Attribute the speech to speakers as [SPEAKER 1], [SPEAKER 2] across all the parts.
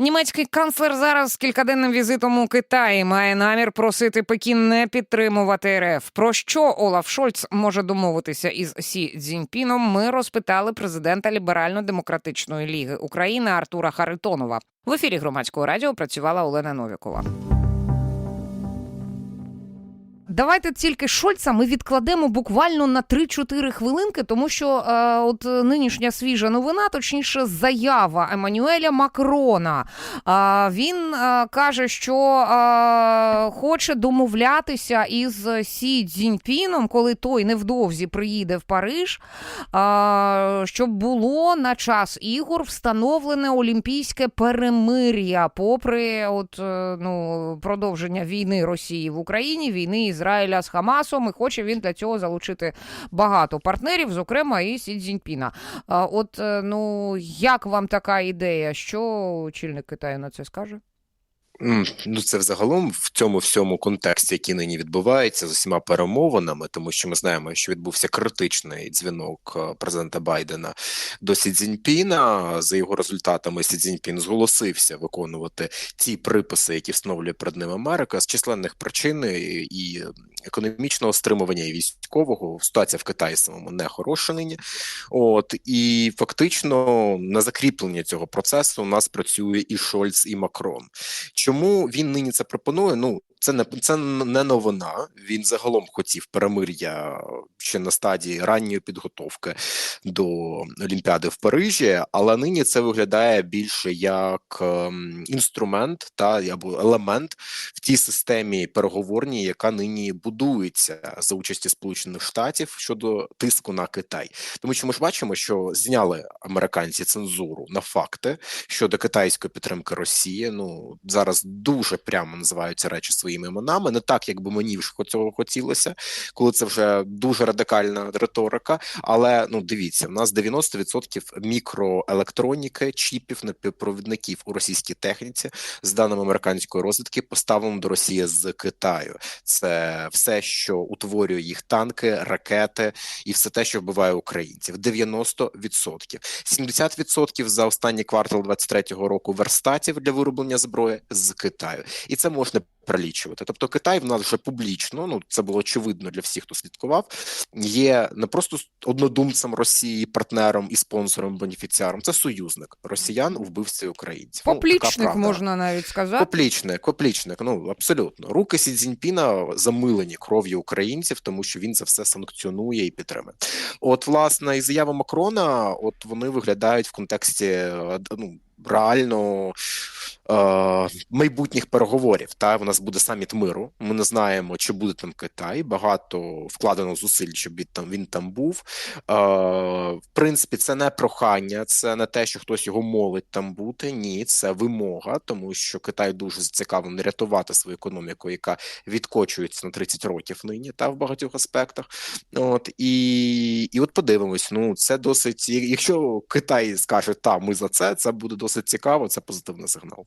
[SPEAKER 1] Німецький канцлер зараз з кількаденним візитом у Китаї має намір просити Пекін не підтримувати РФ. Про що Олаф Шольц може домовитися із Сі Цзіньпіном? Ми розпитали президента Ліберально-демократичної ліги України Артура Харитонова. В ефірі громадського радіо працювала Олена Новікова. Давайте тільки Шольца ми відкладемо буквально на 3-4 хвилинки, тому що е, от нинішня свіжа новина, точніше, заява Еммануеля Макрона. Е, він е, каже, що е, хоче домовлятися із Сі Цзіньпіном, коли той невдовзі приїде в Париж, е, щоб було на час ігор встановлене олімпійське перемир'я, попри от, е, ну, продовження війни Росії в Україні, війни Ізраїля з Хамасом, і хоче він для цього залучити багато партнерів, зокрема і Сі Цзіньпіна. От е, ну як вам така ідея? Що очільник Китаю на це скаже?
[SPEAKER 2] Ну, це взагалом в цьому всьому контексті, який нині відбувається з усіма перемовинами, тому що ми знаємо, що відбувся критичний дзвінок е, президента Байдена до Сі Цзіньпіна. За його результатами Сі Цзіньпін зголосився виконувати ті приписи, які встановлює перед ним Америка з численних причин і- і економічного стримування, і військового. Ситуація в Китаї самому не хороша нині. От і фактично на закріплення цього процесу у нас працює і Шольц, і Макрон. Чому він нині це пропонує? Ну це не це не новина. Він загалом хотів перемир'я ще на стадії ранньої підготовки до Олімпіади в Парижі, але нині це виглядає більше як ем, інструмент та або елемент в тій системі переговорній, яка нині будується за участі Сполучених Штатів щодо тиску на Китай. Тому що ми ж бачимо, що зняли американці цензуру на факти щодо китайської підтримки Росії. Ну зараз дуже прямо називаються речі своїми іменами, не так, як би мені цього хотілося, коли це вже дуже радикальна риторика. Але ну дивіться, в нас 90% мікроелектроніки, чіпів, напівпровідників у російській техніці, з даними американської розвідки, поставлено до Росії з Китаю. Це все, що утворює їх танки, ракети і все те, що вбиває українців. 90%. 70% за останній квартал 23-го року верстатів для вироблення зброї з Китаю, і це можна перелічувати. Тобто Китай в нас вже публічно, ну це було очевидно для всіх, хто слідкував. Є не просто однодумцем Росії, партнером і спонсором бенефіціаром, це союзник росіян у вбивстві українців. Ну,
[SPEAKER 1] Поплічник
[SPEAKER 2] правда.
[SPEAKER 1] можна навіть сказати.
[SPEAKER 2] Поплічник, поплічник, ну абсолютно. Руки Сі Цзіньпіна замилені кров'ю українців, тому що він це все санкціонує і підтримує. От, власне, і заява Макрона, от вони виглядають в контексті е, ну, реально. Е, Майбутніх переговорів та в нас буде саміт миру. Ми не знаємо, чи буде там Китай. Багато вкладено зусиль, щоб він там він там був. Е, В принципі, це не прохання, це не те, що хтось його молить там бути. Ні, це вимога, тому що Китай дуже зацікавлений рятувати свою економіку, яка відкочується на 30 років нині, та в багатьох аспектах. От і, і от подивимось. Ну це досить. Якщо Китай скаже, та ми за це, це буде досить цікаво. Це позитивний сигнал.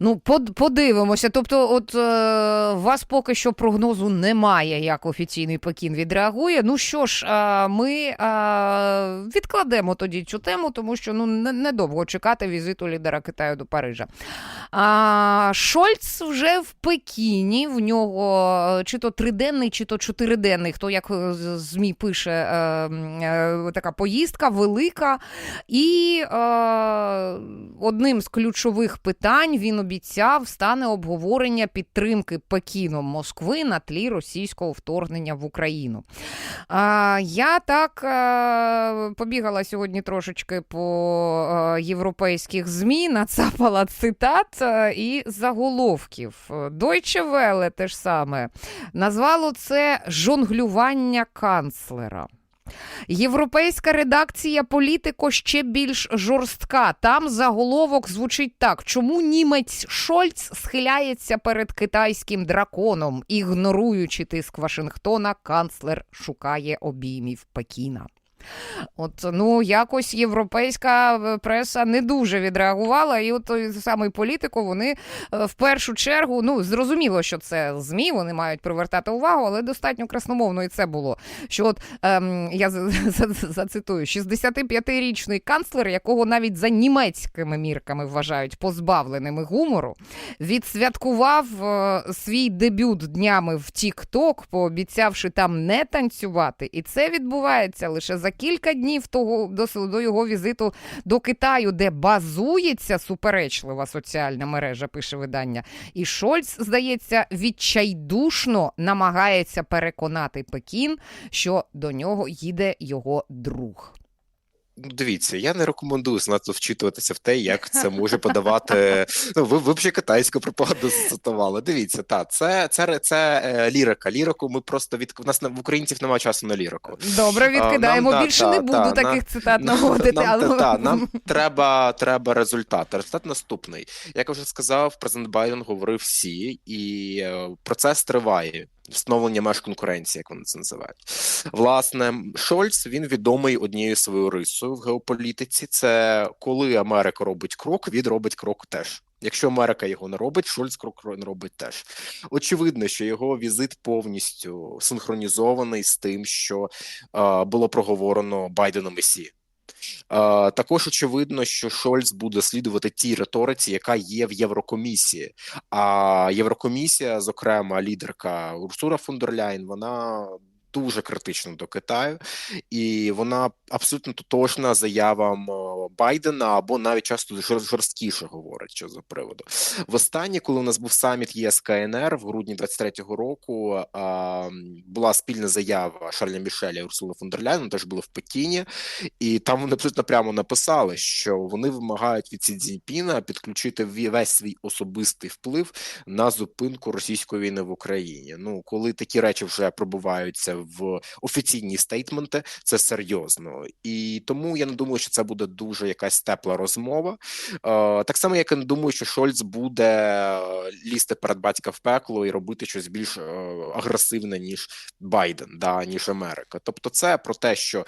[SPEAKER 1] Ну, под- подивимося. Тобто, от е, вас поки що прогнозу немає, як офіційний Пекін відреагує. Ну що ж, е, ми е, відкладемо тоді цю тему, тому що ну не- недовго чекати візиту лідера Китаю до Парижа. А, Шольц вже в Пекіні. В нього е, чи то триденний, чи то чотириденний, хто як е, ЗМІ пише, е, е, така поїздка велика. І е, одним з ключових питань він обіцяв стане обговорення підтримки Пекіном Москви на тлі російського вторгнення в Україну. А, я так е, побігала сьогодні трошечки по е, європейських ЗМІ, нацапала цитат е, і заголовків. Deutsche Welle те ж саме назвало це жонглювання канцлера. Європейська редакція Політико ще більш жорстка. Там заголовок звучить так: чому німець Шольц схиляється перед китайським драконом, ігноруючи тиск Вашингтона, канцлер шукає обіймів Пекіна. От ну якось європейська е, преса не дуже відреагувала, і от той самий політику вони е, в першу чергу ну зрозуміло, що це змі, вони мають привертати увагу, але достатньо красномовно і це було. Що от ем, я за- за- зацитую 65-річний канцлер, якого навіть за німецькими мірками вважають позбавленими гумору, відсвяткував е, свій дебют днями в TikTok, пообіцявши там не танцювати, і це відбувається лише за кілька днів того до, до його візиту до Китаю, де базується суперечлива соціальна мережа, пише видання. І Шольц, здається, відчайдушно намагається переконати Пекін, що до нього їде його друг.
[SPEAKER 2] Ну, дивіться, я не рекомендую занадто вчитуватися в те, як це може подавати. Ну, ви, ви б ще китайську пропаганду зацитували. Дивіться, та це, це, це, е, лірика. Лірику ми просто від у нас в українців немає часу на лірику.
[SPEAKER 1] Добре, відкидаємо.
[SPEAKER 2] нам,
[SPEAKER 1] Більше
[SPEAKER 2] та,
[SPEAKER 1] не буду
[SPEAKER 2] та,
[SPEAKER 1] таких
[SPEAKER 2] на-
[SPEAKER 1] цитат наводити.
[SPEAKER 2] нам,
[SPEAKER 1] але...
[SPEAKER 2] та, та, нам треба, треба результат. Результат наступний. Як я вже сказав, президент Байден говорив всі, і е, процес триває. Встановлення меж конкуренції, як вони це називають. Власне, Шольц він відомий однією своєю рисою в геополітиці. Це коли Америка робить крок, він робить крок теж. Якщо Америка його не робить, Шольц крок не робить теж. Очевидно, що його візит повністю синхронізований з тим, що е, було проговорено Байденом і Сі. Також очевидно, що Шольц буде слідувати тій риториці, яка є в Єврокомісії. А Єврокомісія, зокрема, лідерка Урсура фон дер Ляйн, вона дуже критична до Китаю, і вона абсолютно тотожна заявам е, Байдена або навіть часто жор- жорсткіше говорить що за приводу. Востаннє, коли у нас був саміт ЄС КНР в грудні 23-го року, а, була спільна заява Шарля Мішеля і Урсули фон теж були в Пекіні, і там вони абсолютно прямо написали, що вони вимагають від Сі Цзіньпіна підключити весь свій особистий вплив на зупинку російської війни в Україні. Ну, коли такі речі вже пробуваються в офіційні стейтменти, це серйозно. І тому я не думаю, що це буде дуже якась тепла розмова. Е, так само, як я не думаю, що Шольц буде е, лізти перед батька в пекло і робити щось більш е, агресивне, ніж Байден, да, ніж Америка. Тобто, це про те, що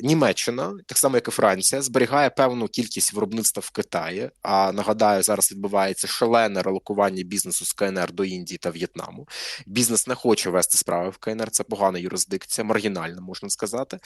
[SPEAKER 2] Німеччина, так само як і Франція, зберігає певну кількість виробництва в Китаї. А нагадаю, зараз відбувається шалене релокування бізнесу з КНР до Індії та В'єтнаму. Бізнес не хоче вести справи в КНР. Це погана юрисдикція, маргінальна, можна сказати.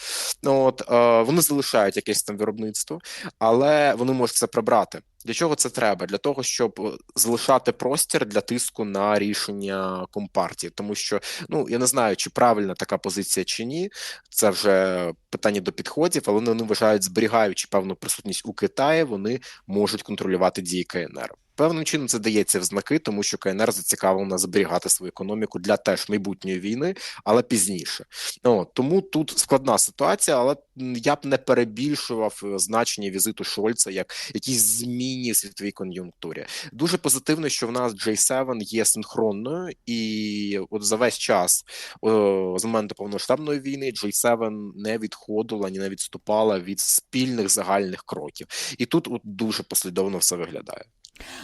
[SPEAKER 2] Ну, От е, вони залишають якесь там виробництво, але вони можуть це прибрати. Для чого це треба? Для того, щоб е, залишати простір для тиску на рішення компартії, тому що ну я не знаю, чи правильна така позиція чи ні. Це вже питання до підходів, але вони вважають, зберігаючи певну присутність у Китаї, вони можуть контролювати дії КНР. Певним чином це дається в знаки, тому що КНР зацікавлена зберігати свою економіку для теж майбутньої війни, але пізніше. Ну, от, тому тут складна ситуація, але я б не перебільшував е, значення візиту Шольца як якісь зміні в світовій кон'юнктурі. Дуже позитивно, що в нас J7 є синхронною, і от за весь час о, з моменту повноштабної війни J7 не відходила ні не відступала від спільних загальних кроків. І тут от дуже послідовно все виглядає.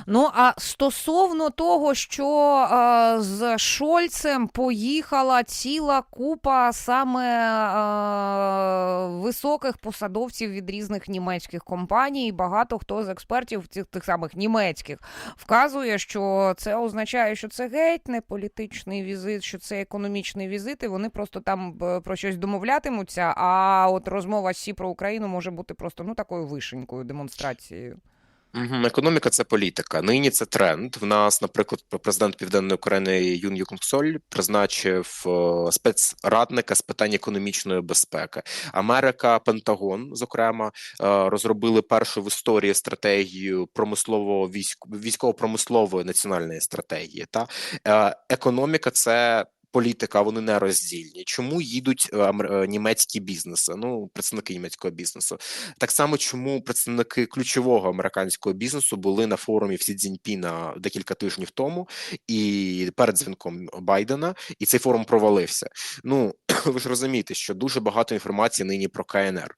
[SPEAKER 1] Ну а стосовно того, що е, з Шольцем поїхала ціла купа саме е, високих посадовців від різних німецьких компаній, багато хто з експертів цих тих самих німецьких вказує, що це означає, що це геть не політичний візит, що це економічний візит, і вони просто там е, про щось домовлятимуться. А от розмова Сі про Україну може бути просто ну такою вишенькою демонстрацією.
[SPEAKER 2] Економіка це політика. Нині це тренд. В нас, наприклад, президент Південної України Юн Юкунг Соль призначив е, спецрадника з питань економічної безпеки. Америка, Пентагон, зокрема, е, розробили першу в історії стратегію промислово військово-промислової національної стратегії. Та Е, економіка це. Політика, вони не роздільні. Чому їдуть е, е, німецькі бізнеси? Ну, представники німецького бізнесу. Так само, чому представники ключового американського бізнесу були на форумі в Сі декілька тижнів тому, і перед дзвінком Байдена, і цей форум провалився. Ну ви ж розумієте, що дуже багато інформації нині про КНР.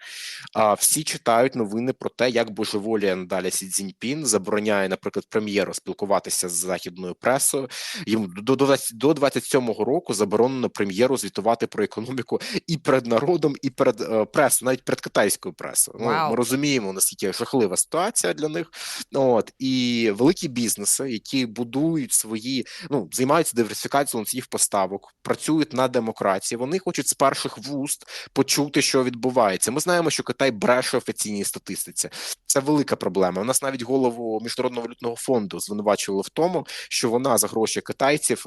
[SPEAKER 2] А всі читають новини про те, як божеволіє надалі Сі Цзіньпін забороняє, наприклад, прем'єру спілкуватися з західною пресою. Йому до до 20 до 27-го року року заборонено прем'єру звітувати про економіку і перед народом, і перед е, пресою, навіть перед китайською пресою. Ну, ми розуміємо наскільки жахлива ситуація для них. От і великі бізнеси, які будують свої, ну займаються диверсифікацією ланцюгів поставок, працюють на демократії. Вони хочуть з перших вуст почути, що відбувається. Ми знаємо, що Китай бреше офіційній статистиці. Це велика проблема. У нас навіть голову міжнародного валютного фонду звинувачували в тому, що вона за гроші китайців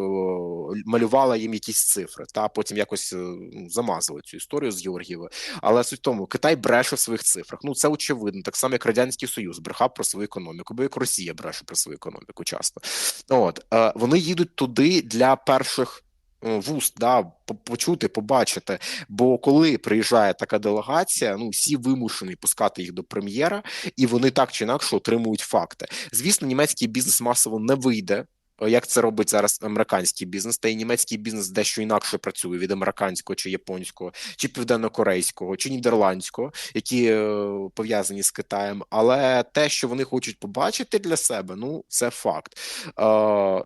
[SPEAKER 2] малювала їм якісь цифри, та потім якось е, ну, замазали цю історію з Георгієвою. Але суть в тому, Китай бреше в своїх цифрах. Ну це очевидно, так само як радянський союз брехав про свою економіку, бо як Росія бреше про свою економіку часто. От е, вони їдуть туди для перших. е, Вуст да почути, побачити. Бо коли приїжджає така делегація, ну всі вимушені пускати їх до прем'єра, і вони так чи інакше отримують факти. Звісно, німецький бізнес масово не вийде. Е, Як це робить зараз американський бізнес, та й німецький бізнес дещо інакше працює від американського чи японського, чи південно-корейського, чи нідерландського, які е, пов'язані з Китаєм. Але те, що вони хочуть побачити для себе, ну це факт. Е,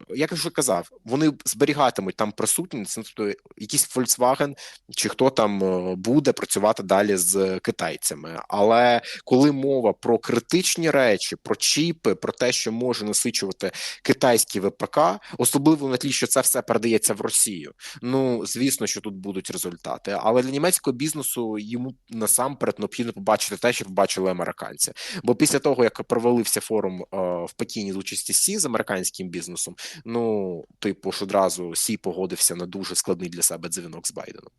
[SPEAKER 2] як я вже казав, вони зберігатимуть там присутність, тобто якийсь Volkswagen чи хто там е, буде працювати далі з китайцями. Але коли мова про критичні речі, про чіпи, про те, що може насичувати китайський ВПК, особливо на тлі, що це все передається в Росію. Ну звісно, що тут будуть результати. Але для німецького бізнесу йому насамперед необхідно побачити те, що побачили американці. Бо після того, як провалився форум е, в Пекіні з участі Сі з американським бізнесом, ну типу ж одразу Сі погодився на дуже складний для себе дзвінок з Байденом.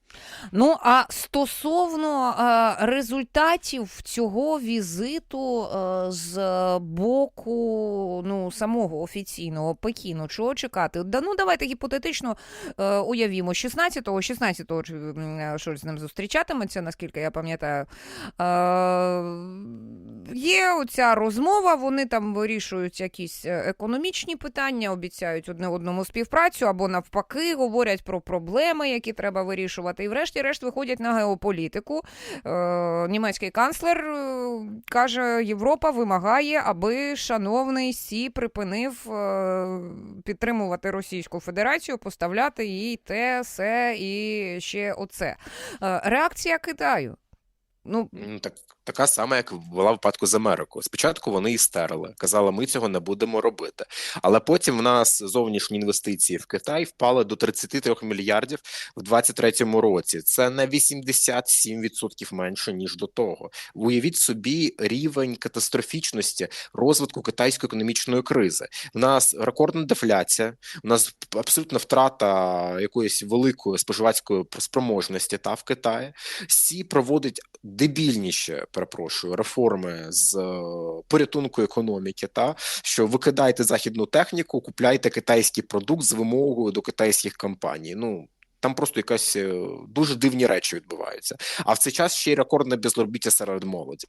[SPEAKER 1] Ну а стосовно е, результатів цього візиту е, з боку ну самого офіційного Пекіну, чого чекати? Да, ну давайте гіпотетично е, уявімо, 16-го, 16-го чи, м, Шольц з ним зустрічатиметься, наскільки я пам'ятаю. Е, є оця розмова, вони там вирішують якісь е, економічні питання, обіцяють одне одному співпрацю або навпаки говорять про проблеми, які треба вирішувати. І врешті-решт виходять на геополітику. Е, німецький канцлер е, каже: Європа вимагає, аби шановний Сі припинив е, підтримувати Російську Федерацію, поставляти їй те, все і ще оце. Е, реакція Китаю. Ну,
[SPEAKER 2] Ну, Так, така сама, як була випадку з Америкою. Спочатку вони істерили, казали, ми цього не будемо робити. Але потім в нас зовнішні інвестиції в Китай впали до 33 мільярдів в 2023 році. Це на 87% менше ніж до того. Уявіть собі рівень катастрофічності розвитку китайської економічної кризи. В нас рекордна дефляція, у нас абсолютна втрата якоїсь великої споживацької спроможності та в Китаї. Сі проводить дебільніші, перепрошую, реформи з е, порятунку економіки, та що викидайте західну техніку, купляйте китайський продукт з вимогою до китайських компаній. Ну там просто якась е, дуже дивні речі відбуваються. А в цей час ще й рекордне безробіття серед молоді,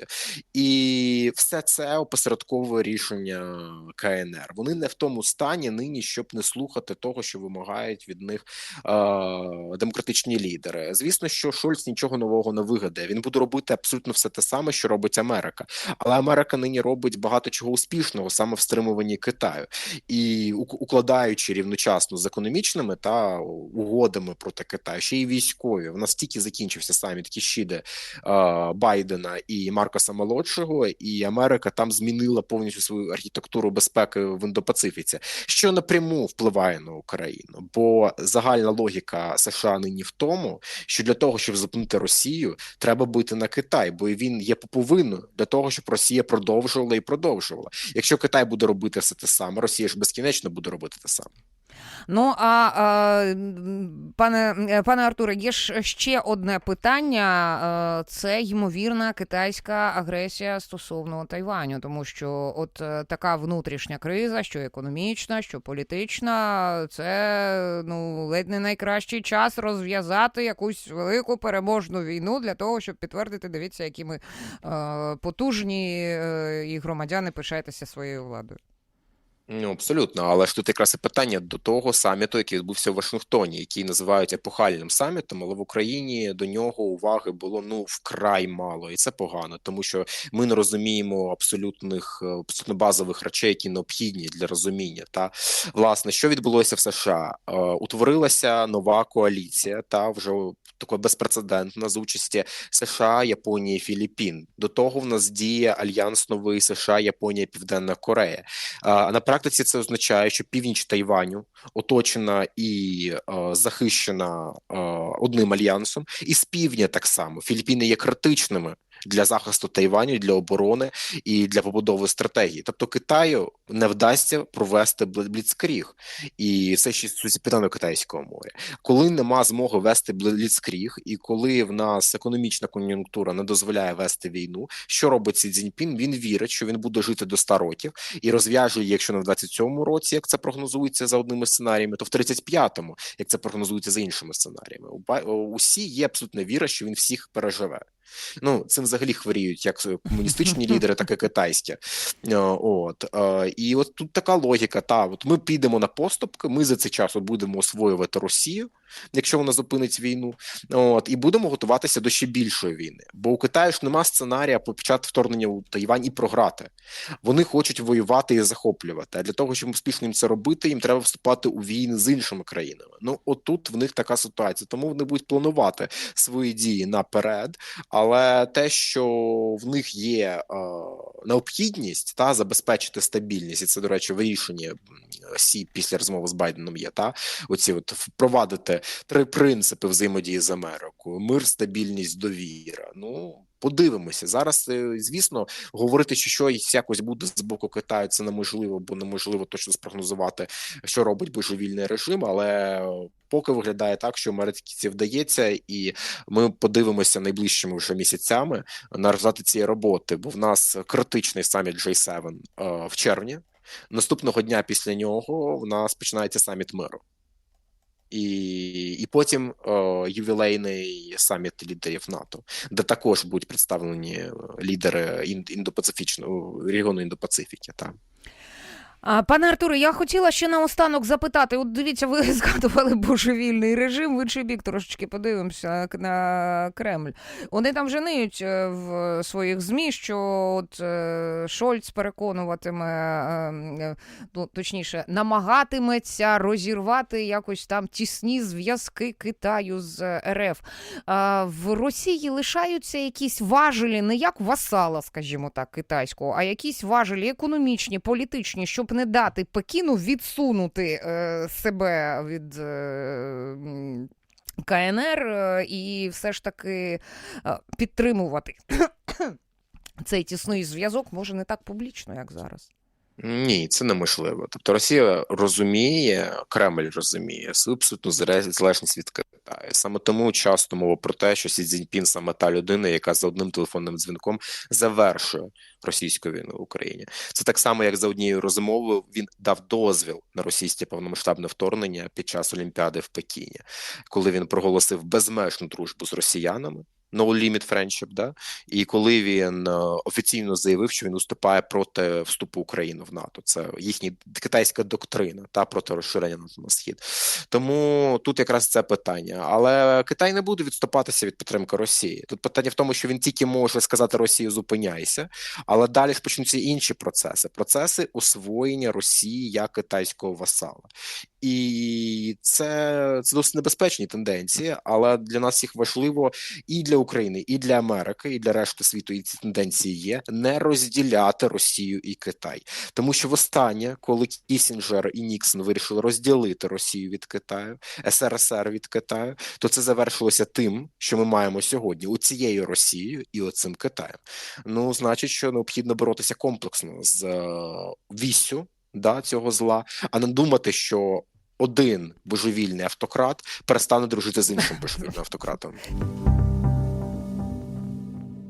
[SPEAKER 2] і все це опосередковує рішення КНР. Вони не в тому стані нині, щоб не слухати того, що вимагають від них е, демократичні лідери. Звісно, що Шольц нічого нового не вигадає. Він буде робити абсолютно все те саме, що робить Америка. Але Америка нині робить багато чого успішного саме в стримуванні Китаю і укладаючи рівночасно з економічними та угодами проти Китаю, ще й військові. У нас тільки закінчився саміт Кішіде Байдена і Маркоса Молодшого, і Америка там змінила повністю свою архітектуру безпеки в Індопацифіці, що напряму впливає на Україну. Бо загальна логіка США нині в тому, що для того, щоб зупинити Росію, треба бити на Китай, бо він є поповинною для того, щоб Росія продовжувала і продовжувала. Якщо Китай буде робити все те саме, Росія ж безкінечно буде робити те саме.
[SPEAKER 1] Ну а, пане е, пане Артуре, є ж ще одне питання: е, це ймовірна китайська агресія стосовно Тайваню, тому що от е, така внутрішня криза, що економічна, що політична, це ну ледь не найкращий час розв'язати якусь велику переможну війну для того, щоб підтвердити, дивіться, які ми потужні і громадяни пишаєтеся своєю владою.
[SPEAKER 2] Ну, абсолютно, але ж тут якраз і питання до того саміту, який відбувся в Вашингтоні, який називають епохальним самітом, але в Україні до нього уваги було ну вкрай мало, і це погано, тому що ми не розуміємо абсолютних е, абсолютно базових речей, які необхідні для розуміння. Та власне, що відбулося в США? Е, Утворилася нова коаліція, та вже така безпрецедентна з участі США, Японії, Філіппін. До того в нас діє альянс новий США, Японія, Південна Корея. А на практиці це означає, що північ Тайваню оточена і е, захищена е, одним альянсом, і з півдня так само. Філіппіни є критичними для захисту Тайваню, для оборони і для побудови стратегії. Тобто Китаю не вдасться провести бліцкріг, і це ще стосується Південно-Китайського моря. Коли нема змоги вести бліцкріг, і коли в нас економічна кон'юнктура не дозволяє вести війну, що робить Сі Цзіньпін? Він вірить, що він буде жити до 100 років і розв'яжує, якщо не в 27-му році, як це прогнозується за одними сценаріями, то в 35-му, як це прогнозується за іншими сценаріями. Усі є абсолютна віра, що він всіх переживе. Ну, цим взагалі хворіють як комуністичні лідери, так і китайські. Е, От е, і от тут така логіка. Та от ми підемо на поступки. Ми за цей час будемо освоювати Росію, якщо вона зупинить війну. От і будемо готуватися до ще більшої війни. Бо у Китаю ж нема сценарія почати вторгнення у Тайвань і програти. Вони хочуть воювати і захоплювати. А для того, щоб успішно їм це робити, їм треба вступати у війни з іншими країнами. Ну отут в них така ситуація. Тому вони будуть планувати свої дії наперед. Але те, що в них є е, необхідність та забезпечити стабільність, і це до речі, вирішення сі після розмови з Байденом є та оці от впровадити три принципи взаємодії з Америкою: мир, стабільність, довіра. Ну подивимося зараз. е, Звісно, говорити, що щось якось буде з боку Китаю, це неможливо, бо неможливо точно спрогнозувати, що робить божевільний режим. Але поки виглядає так, що Америці вдається, і ми подивимося найближчими вже місяцями на результати цієї роботи. Бо в нас критичний саміт J7 е, в червні. Наступного дня після нього в нас починається саміт миру. І, і потім е, ювілейний саміт лідерів НАТО, де також будуть представлені е, лідери ін- індопацифічного регіону Індопацифіки. Та.
[SPEAKER 1] Пане Артуре, я хотіла ще наостанок запитати. От дивіться, ви згадували божевільний режим. В інший бік трошечки подивимося на Кремль. Вони там вже ниють е, в своїх змі, що от е, Шольц переконуватиме, е, е, ну точніше, намагатиметься розірвати якось там тісні зв'язки Китаю з РФ. В Росії лишаються якісь важелі, не як васала, скажімо так, китайського, а якісь важелі економічні, політичні, щоб не дати Пекіну відсунути е, себе від. Е, КНР е, і все ж таки е, підтримувати цей тісний зв'язок може не так публічно, як зараз.
[SPEAKER 2] Ні, це неможливо. Тобто Росія розуміє, Кремль розуміє свою абсолютну залежність від Китаю. Саме тому часто мова про те, що Сі Цзіньпін саме та людина, яка за одним телефонним дзвінком завершує російську війну в Україні. Це так само, як за однією розмовою він дав дозвіл на російське повномасштабне вторгнення під час Олімпіади в Пекіні, коли він проголосив безмежну дружбу з росіянами. No limit friendship, да? І коли він е, офіційно заявив, що він виступає проти вступу України в НАТО, це їхня китайська доктрина та проти розширення НАТО на схід. Тому тут якраз це питання. Але Китай не буде відступатися від підтримки Росії. Тут питання в тому, що він тільки може сказати Росії зупиняйся, але далі ж почнуться інші процеси: процеси освоєння Росії як китайського васала. І це, це досить небезпечні тенденції, але для нас їх важливо і для України, і для Америки, і для решти світу. І ці тенденції є не розділяти Росію і Китай, тому що востаннє, коли Кісінджер і Ніксон вирішили розділити Росію від Китаю, СРСР від Китаю, то це завершилося тим, що ми маємо сьогодні у цією Росією і оцим Китаєм. Ну, значить, що необхідно боротися комплексно з е, віссю да, цього зла, а не думати, що один божевільний автократ перестане дружити з іншим божевільним автократом.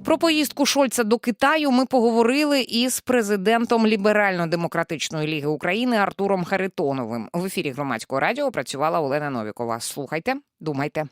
[SPEAKER 1] Про поїздку Шольца до Китаю ми поговорили із президентом Ліберально-демократичної ліги України Артуром Харитоновим. В ефірі громадського радіо працювала Олена Новікова. Слухайте, думайте.